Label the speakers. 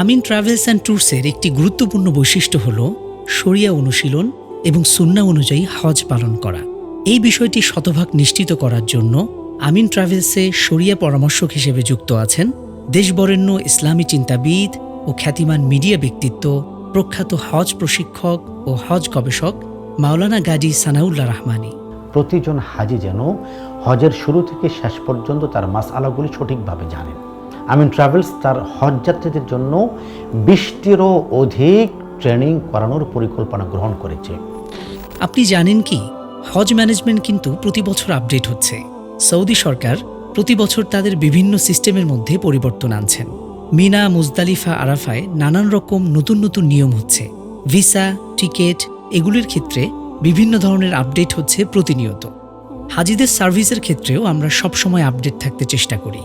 Speaker 1: Amin travels and ট্যুরসের একটি গুরুত্বপূর্ণ বৈশিষ্ট্য হল শরিয়া অনুশীলন এবং সুন্না অনুযায়ী হজ পালন করা। এই বিষয়টি শতভাগ নিশ্চিত করার জন্য আমিন ট্রাভেলসে শরিয়া পরামর্শক হিসেবে যুক্ত আছেন দেশবরেণ্য ইসলামী চিন্তাবিদ ও খ্যাতিমান মিডিয়া ব্যক্তিত্ব, প্রখ্যাত হজ প্রশিক্ষক ও হজ গবেষক মাওলানা গাজী সানাউল্লাহ রহমানী।
Speaker 2: প্রতিজন হাজি যেন হজের শুরু থেকে শেষ পর্যন্ত তার মাস আলাগুলি সঠিকভাবে জানেন। আমিন ট্রাভেলস তার হজ যাত্রীদের জন্য বিশটিরও অধিক ট্রেনিং করানোর পরিকল্পনা গ্রহণ করেছে।
Speaker 1: আপনি জানেন কি? হজ ম্যানেজমেন্ট কিন্তু প্রতি বছর আপডেট হচ্ছে। সৌদি সরকার প্রতি বছর তাদের বিভিন্ন সিস্টেমের মধ্যে পরিবর্তন আনছেন। মিনা, মুজদালিফা, আরাফায় নানান রকম নতুন নতুন নিয়ম হচ্ছে। ভিসা, টিকেট এগুলির ক্ষেত্রে বিভিন্ন ধরনের আপডেট হচ্ছে প্রতিনিয়ত। হাজিদের সার্ভিসের ক্ষেত্রেও আমরা সবসময় আপডেট থাকতে চেষ্টা করি।